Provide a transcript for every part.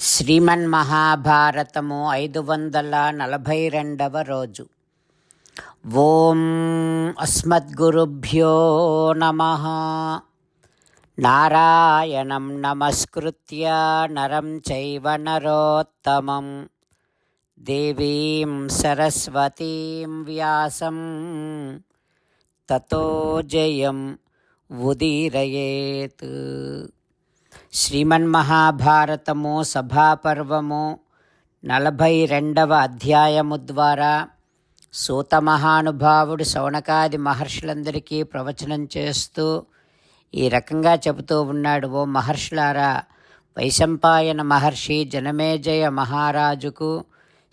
శ్రీమన్మహాభారతము ఐదు వందల నలభై రెండవ రోజు. ఓం అస్మద్గురుభ్యో నమ. నారాయణం నమస్కృత్య నరం చైవ నరోత్తమం. దేవీం సరస్వతీం వ్యాసం. తతో జయం ఉదీరయేత్. శ్రీమన్మహాభారతము సభాపర్వము నలభై రెండవ అధ్యాయము ద్వారా సూత మహానుభావుడు శౌనకాది మహర్షులందరికీ ప్రవచనం చేస్తూ ఈ రకంగా చెబుతూ ఉన్నాడు ఓ మహర్షులారా వైశంపాయన మహర్షి జనమేజయ మహారాజుకు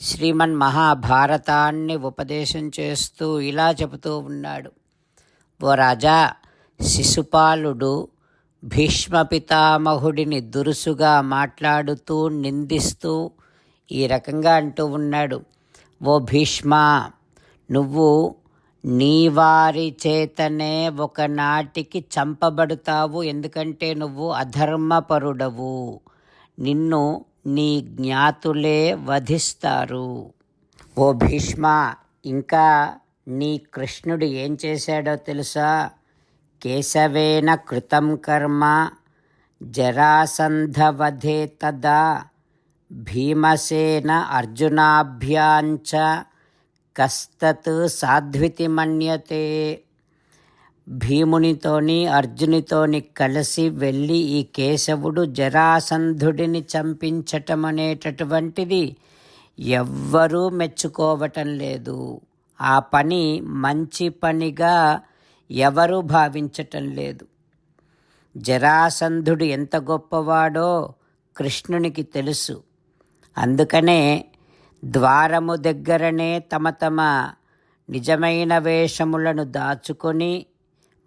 శ్రీమన్ మహాభారతాన్ని ఉపదేశం చేస్తూ ఇలా చెబుతూ ఉన్నాడు. ఓ రాజా శిశుపాలుడు భీష్మ పితామహుడిని దురుసుగా మాట్లాడుతూ నిందిస్తూ ఈ రకంగా అంటూ ఉన్నాడు. ఓ భీష్మ నువ్వు నీ వారి చేతనే ఒకనాటికి చంపబడుతావు. ఎందుకంటే నువ్వు అధర్మపరుడవు. నిన్ను నీ జ్ఞాతులే వధిస్తారు. ఓ భీష్మ ఇంకా నీ కృష్ణుడు ఏం చేశాడో తెలుసా? కేశవేన కృతం కర్మ జరాసంధవధే తదా భీమసేన అర్జునాభ్యాంచ కస్తత్ సాధ్వితి మన్యతే భీమునితోని అర్జునితోని కలిసి వెళ్ళి ఈ కేశవుడు జరాసంధుడిని చంపించటం అనేటటువంటిది ఎవ్వరూ మెచ్చుకోవటం లేదు. ఆ పని మంచి పనిగా ఎవరూ భావించటం లేదు. జరాసంధుడు ఎంత గొప్పవాడో కృష్ణునికి తెలుసు. అందుకనే ద్వారము దగ్గరనే తమ తమ నిజమైన వేషములను దాచుకొని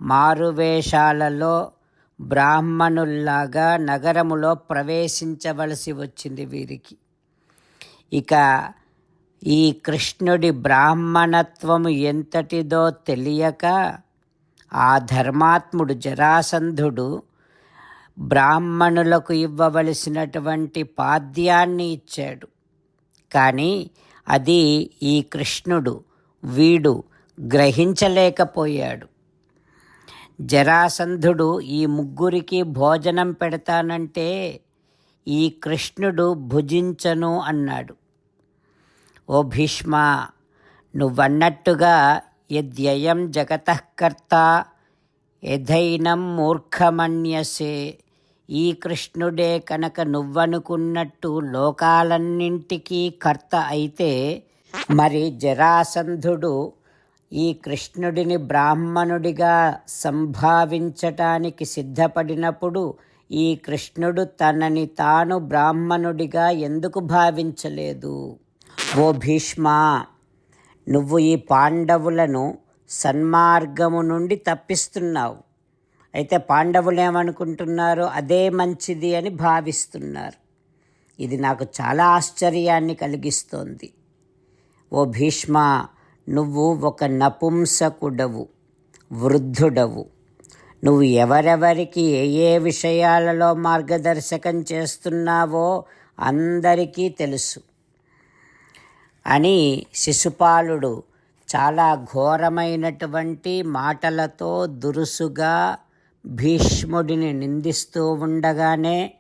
మారువేషాలలో బ్రాహ్మణుల్లాగా నగరములో ప్రవేశించవలసి వచ్చింది వీరికి. ఇక ఈ కృష్ణుడి బ్రాహ్మణత్వము ఎంతటిదో తెలియక ఆ ధర్మాత్ముడు జరాసంధుడు బ్రాహ్మణులకు ఇవ్వవలసినటువంటి పాద్యాన్ని ఇచ్చాడు. కానీ అది ఈ కృష్ణుడు వీడు గ్రహించలేకపోయాడు. జరాసంధుడు ఈ ముగ్గురికి భోజనం పెడతానంటే ఈ కృష్ణుడు భుజించను అన్నాడు. ఓ భీష్మ నువ్వన్నట్టుగా యద్యయం జగతకర్త యథైనం మూర్ఖమన్యసే. ఈ కృష్ణుడే కనుక నువ్వనుకున్నట్టు లోకాలన్నింటికీ కర్త అయితే మరి జరాసంధుడు ఈ కృష్ణుడిని బ్రాహ్మణుడిగా సంభావించటానికి సిద్ధపడినప్పుడు ఈ కృష్ణుడు తనని తాను బ్రాహ్మణుడిగా ఎందుకు భావించలేదు? ఓ భీష్మ నువ్వు ఈ పాండవులను సన్మార్గము నుండి తప్పిస్తున్నావు. అయితే పాండవులు ఏమనుకుంటున్నారు అదే మంచిది అని భావిస్తున్నారు. ఇది నాకు చాలా ఆశ్చర్యాన్ని కలిగిస్తోంది. ఓ భీష్మ నువ్వు ఒక నపుంసకుడవు వృద్ధుడవు. నువ్వు ఎవరెవరికి ఏ ఏ విషయాలలో మార్గదర్శకం చేస్తున్నావో అందరికీ తెలుసు. అని శిశుపాలుడు చాలా ఘోరమైనటువంటి మాటలతో దురుసుగా భీష్ముడిని నిందిస్తూ ఉండగానే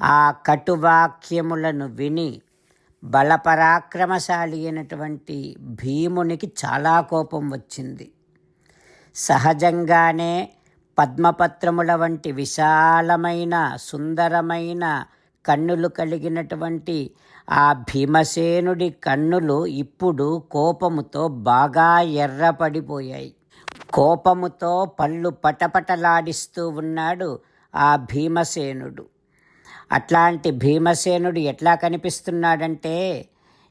ఆ కటువాక్యములను విని బలపరాక్రమశాలి అయినటువంటి భీమునికి చాలా కోపం వచ్చింది. సహజంగానే పద్మపత్రముల వంటి విశాలమైన సుందరమైన కన్నులు కలిగినటువంటి ఆ భీమసేనుడి కన్నులు ఇప్పుడు కోపముతో బాగా ఎర్రపడిపోయాయి. కోపముతో పళ్ళు పటపటలాడిస్తూ ఉన్నాడు ఆ భీమసేనుడు. అట్లాంటి భీమసేనుడు ఎట్లా కనిపిస్తున్నాడంటే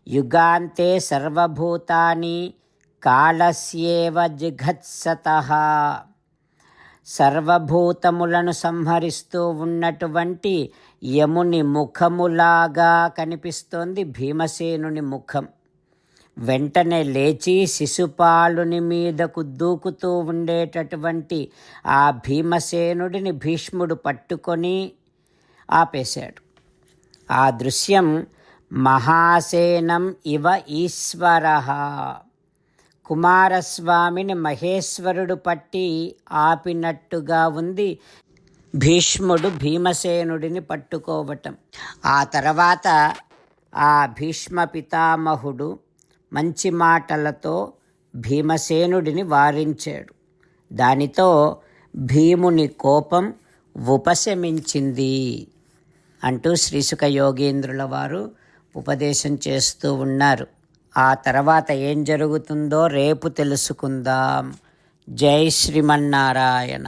యుగాంతే సర్వభూతాని కాలస్యేవ జిఘత్సత. సర్వభూతములను సంహరిస్తూ ఉన్నటువంటి యముని ముఖములాగా కనిపిస్తోంది భీమసేనుని ముఖం. వెంటనే లేచి శిశుపాలుని మీదకు దూకుతూ ఉండేటటువంటి ఆ భీమసేనుడిని భీష్ముడు పట్టుకొని ఆపేశాడు. ఆ దృశ్యం మహాసేనం ఇవ ఈశ్వర. కుమారస్వామిని మహేశ్వరుడు పట్టి ఆపినట్టుగా ఉంది. భీష్ముడు భీమసేనుడిని పట్టుకోవటం. ఆ తర్వాత ఆ భీష్మ పితామహుడు మంచి మాటలతో భీమసేనుడిని వారించాడు. దానితో భీముని కోపం ఉపశమించింది అంటూ శ్రీసుఖ యోగేంద్రుల వారు ఉపదేశం చేస్తూ ఉన్నారు. ఆ తర్వాత ఏం జరుగుతుందో రేపు తెలుసుకుందాం. జై శ్రీమన్నారాయణ.